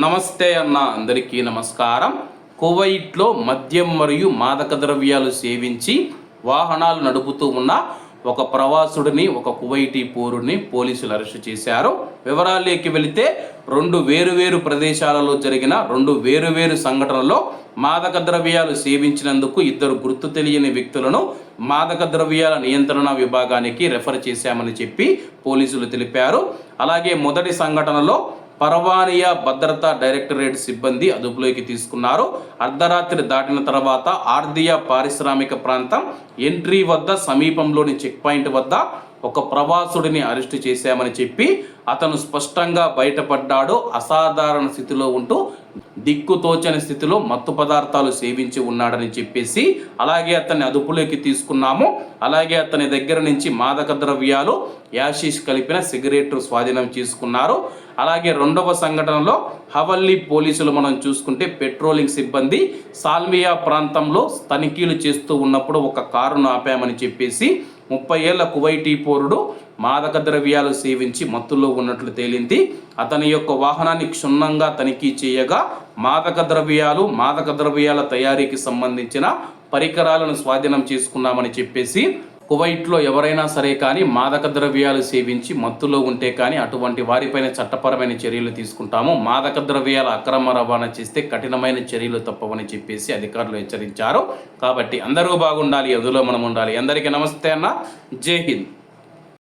నమస్తే అన్న అందరికీ నమస్కారం. కువైట్లో మద్యం మరియు మాదక ద్రవ్యాలు సేవించి వాహనాలు నడుపుతూ ఉన్న ఒక ప్రవాసుడిని ఒక కువైటీ పౌరుడిని పోలీసులు అరెస్టు చేశారు. వివరాల్లోకి వెళితే రెండు వేరువేరు ప్రదేశాలలో జరిగిన రెండు వేరువేరు సంఘటనలో మాదక ద్రవ్యాలు సేవించినందుకు ఇద్దరు గుర్తు తెలియని వ్యక్తులను మాదక ద్రవ్యాల నియంత్రణ విభాగానికి రెఫర్ చేశామని చెప్పి పోలీసులు తెలిపారు. అలాగే మొదటి సంఘటనలో పర్వానియా భద్రతా డైరెక్టరేట్ సిబ్బంది అదుపులోకి తీసుకున్నారు. అర్ధరాత్రి దాటిన తర్వాత ఆర్దియా పారిశ్రామిక ప్రాంతం ఎంట్రీ వద్ద సమీపంలోని చెక్ పాయింట్ వద్ద ఒక ప్రవాసుడిని అరెస్టు చేశామని చెప్పి అతను స్పష్టంగా బయటపడ్డాడు. అసాధారణ స్థితిలో ఉంటూ దిక్కుతోచని స్థితిలో మత్తు పదార్థాలు సేవించి ఉన్నాడని చెప్పేసి అలాగే అతన్ని అదుపులోకి తీసుకున్నాము. అలాగే అతని దగ్గర నుంచి మాదక ద్రవ్యాలు యాషిష్ కలిపిన సిగరెట్ స్వాధీనం చేసుకున్నారు. అలాగే రెండవ సంఘటనలో హవల్లీ పోలీసులు మనం చూసుకుంటే పెట్రోలింగ్ సిబ్బంది సాల్మియా ప్రాంతంలో తనిఖీలు చేస్తూ ఉన్నప్పుడు ఒక కారును ఆపామని చెప్పేసి ముప్పై ఏళ్ళ కువైటీ పౌరుడు మాదక ద్రవ్యాలు సేవించి మత్తులో ఉన్నట్లు తేలింది. అతని యొక్క వాహనాన్ని క్షుణ్ణంగా తనిఖీ చేయగా మాదక ద్రవ్యాలు మాదక ద్రవ్యాల తయారీకి సంబంధించిన పరికరాలను స్వాధీనం చేసుకున్నామని చెప్పేసి కువైట్లో ఎవరైనా సరే కానీ మాదక ద్రవ్యాలు సేవించి మత్తులో ఉంటే కానీ అటువంటి వారిపైన చట్టపరమైన చర్యలు తీసుకుంటాము. మాదక ద్రవ్యాల అక్రమ రవాణా చేస్తే కఠినమైన చర్యలు తప్పవని చెప్పేసి అధికారులు హెచ్చరించారు. కాబట్టి అందరూ బాగుండాలి ఎదులో మనం ఉండాలి. అందరికీ నమస్తే అన్న. జై హింద్.